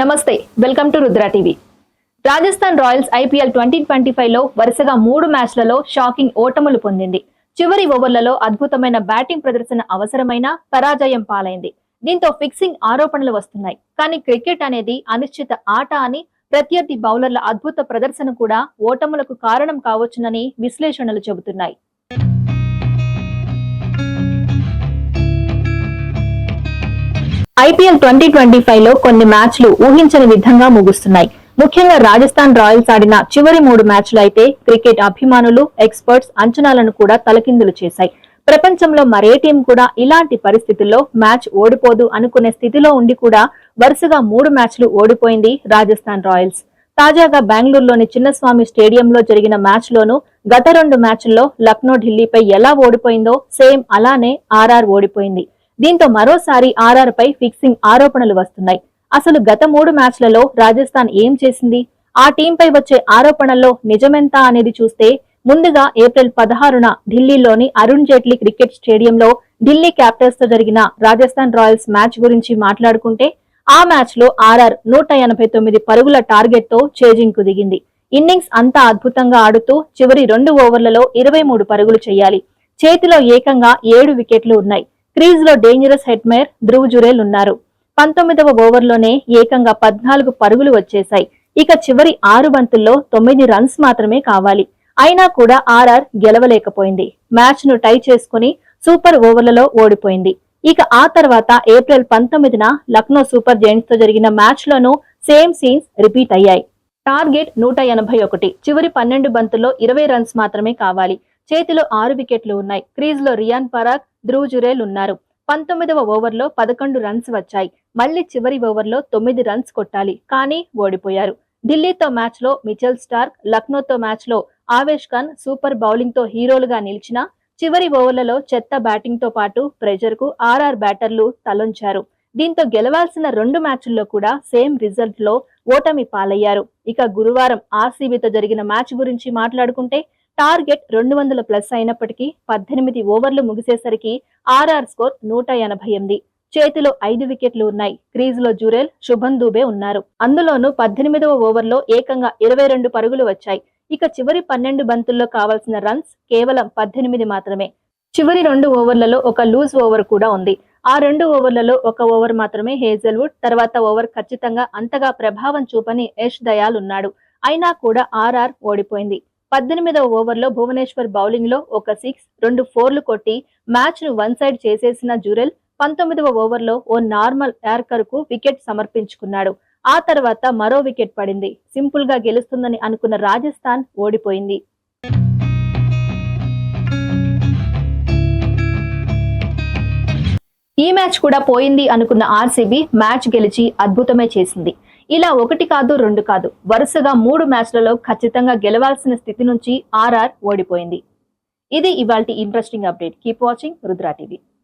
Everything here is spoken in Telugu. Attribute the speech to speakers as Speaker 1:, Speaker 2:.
Speaker 1: నమస్తే welcome to Rudra TV. Rajasthan Royals IPL twenty twenty ఫైవ్లో వరుసగా మూడు మ్యాచ్లలో షాకింగ్ ఓటములు పొందింది. చివరి ఓవర్లలో అద్భుతమైన బ్యాటింగ్ ప్రదర్శన అవసరమైన పరాజయం పాలైంది. దీంతో ఫిక్సింగ్ ఆరోపణలు వస్తున్నాయి. కానీ క్రికెట్ అనేది అనిశ్చిత ఆట అని ప్రత్యర్థి బౌలర్ల అద్భుత ప్రదర్శన కూడా ఓటములకు కారణం కావచ్చునని విశ్లేషణలు చెబుతున్నాయి. ఐపీఎల్ ట్వంటీ ట్వంటీ ఫైవ్లో కొన్ని మ్యాచ్లు ఊహించని విధంగా ముగుస్తున్నాయి. ముఖ్యంగా రాజస్థాన్ రాయల్స్ ఆడిన చివరి మూడు మ్యాచ్లు అయితే క్రికెట్ అభిమానులు ఎక్స్పర్ట్స్ అంచనాలను కూడా తలకిందులు చేశాయి. ప్రపంచంలో మరే టీం కూడా ఇలాంటి పరిస్థితుల్లో మ్యాచ్ ఓడిపోదు అనుకునే స్థితిలో ఉండి కూడా వరుసగా మూడు మ్యాచ్లు ఓడిపోయింది రాజస్థాన్ రాయల్స్. తాజాగా బెంగళూరులోని చిన్నస్వామి స్టేడియంలో జరిగిన మ్యాచ్లోనూ గత రెండు మ్యాచ్ల్లో లక్నో ఢిల్లీపై ఎలా ఓడిపోయిందో సేమ్ అలానే ఆర్ఆర్ ఓడిపోయింది. దీంతో మరోసారి ఆర్ఆర్ పై ఫిక్సింగ్ ఆరోపణలు వస్తున్నాయి. అసలు గత మూడు మ్యాచ్లలో రాజస్థాన్ ఏం చేసింది? ఆ టీంపై వచ్చే ఆరోపణల్లో నిజమెంత అనేది చూస్తే ముందుగా ఏప్రిల్ పదహారున ఢిల్లీలోని అరుణ్ జైట్లీ క్రికెట్ స్టేడియంలో ఢిల్లీ క్యాపిటల్స్తో జరిగిన రాజస్థాన్ రాయల్స్ మ్యాచ్ గురించి మాట్లాడుకుంటే ఆ మ్యాచ్లో ఆర్ఆర్ నూట ఎనభై తొమ్మిది పరుగుల టార్గెట్తో చేజింగ్కు దిగింది. ఇన్నింగ్స్ అంతా అద్భుతంగా ఆడుతూ చివరి రెండు ఓవర్లలో ఇరవై మూడు పరుగులు చేయాలి. చేతిలో ఏకంగా ఏడు వికెట్లు ఉన్నాయి. క్రీజ్లో డేంజరస్ హెడ్మేర్ ధ్రువ్ జురేల్ ఉన్నారు. పంతొమ్మిదవ ఓవర్లోనే ఏకంగా పద్నాలుగు పరుగులు వచ్చేశాయి. ఇక చివరి ఆరు బంతుల్లో తొమ్మిది రన్స్ మాత్రమే కావాలి. అయినా కూడా ఆర్ఆర్ గెలవలేకపోయింది. మ్యాచ్ను టై చేసుకుని సూపర్ ఓవర్లలో ఓడిపోయింది. ఇక ఆ తర్వాత ఏప్రిల్ పంతొమ్మిదిన లక్నో సూపర్ జైంట్స్తో జరిగిన మ్యాచ్ లోనూ సేమ్ సీన్స్ రిపీట్ అయ్యాయి. టార్గెట్ నూట ఎనభై ఒకటి. చివరి పన్నెండు బంతుల్లో ఇరవై రన్స్ మాత్రమే కావాలి. చేతిలో ఆరు వికెట్లు ఉన్నాయి. క్రీజ్లో రియాన్ పరాగ్ ధ్రువ్ జురేల్ ఉన్నారు. పంతొమ్మిదవ ఓవర్లో పదకొండు రన్స్ వచ్చాయి. మళ్ళీ చివరి ఓవర్లో తొమ్మిది రన్స్ కొట్టాలి. కానీ ఓడిపోయారు. ఢిల్లీతో మ్యాచ్లో మిచెల్ స్టార్క్ లక్నోతో మ్యాచ్లో ఆవేష్ ఖాన్ సూపర్ బౌలింగ్తో హీరోలుగా నిలిచినా చివరి ఓవర్లలో చెత్త బ్యాటింగ్తో పాటు ప్రెజర్కు ఆర్ఆర్ బ్యాటర్లు తలొంచారు. దీంతో గెలవాల్సిన రెండు మ్యాచ్ల్లో కూడా సేమ్ రిజల్ట్లో ఓటమి పాలయ్యారు. ఇక గురువారం ఆర్సీబీతో జరిగిన మ్యాచ్ గురించి మాట్లాడుకుంటే టార్గెట్ రెండు వందల ప్లస్ అయినప్పటికీ పద్దెనిమిది ఓవర్లు ముగిసేసరికి ఆర్ఆర్ స్కోర్ నూట ఎనభై ఎనిమిది. చేతిలో ఐదు వికెట్లు ఉన్నాయి. క్రీజ్లో జురేల్ శుభన్ దూబే ఉన్నారు. అందులోనూ పద్దెనిమిదవ ఓవర్లో ఏకంగా ఇరవై రెండు పరుగులు వచ్చాయి. ఇక చివరి పన్నెండు బంతుల్లో కావాల్సిన రన్స్ కేవలం పద్దెనిమిది మాత్రమే. చివరి రెండు ఓవర్లలో ఒక లూజ్ ఓవర్ కూడా ఉంది. ఆ రెండు ఓవర్లలో ఒక ఓవర్ మాత్రమే హేజల్వుడ్ తర్వాత ఓవర్ ఖచ్చితంగా అంతగా ప్రభావం చూపని యష్ దయాల్ ఉన్నాడు. అయినా కూడా ఆర్ఆర్ ఓడిపోయింది. పద్దెనిమిదవ ఓవర్లో భువనేశ్వర్ బౌలింగ్లో ఒక సిక్స్ రెండు ఫోర్లు కొట్టి మ్యాచ్ను వన్ సైడ్ చేసేసిన జురెల్ పంతొమ్మిదవ ఓవర్లో ఓ నార్మల్ యార్కర్కు వికెట్ సమర్పించుకున్నాడు. ఆ తర్వాత మరో వికెట్ పడింది. సింపుల్గా గెలుస్తుందని అనుకున్న రాజస్థాన్ ఓడిపోయింది. ఈ మ్యాచ్ కూడా పోయింది అనుకున్న ఆర్సీబీ మ్యాచ్ గెలిచి అద్భుతమే చేసింది. ఇలా ఒకటి కాదు రెండు కాదు. వరుసగా మూడు మ్యాచ్లలో ఖచ్చితంగా గెలవాల్సిన స్థితి నుంచి ఆర్ఆర్ ఓడిపోయింది. ఇది ఇవాల్టి interesting update. Keep watching Rudra TV.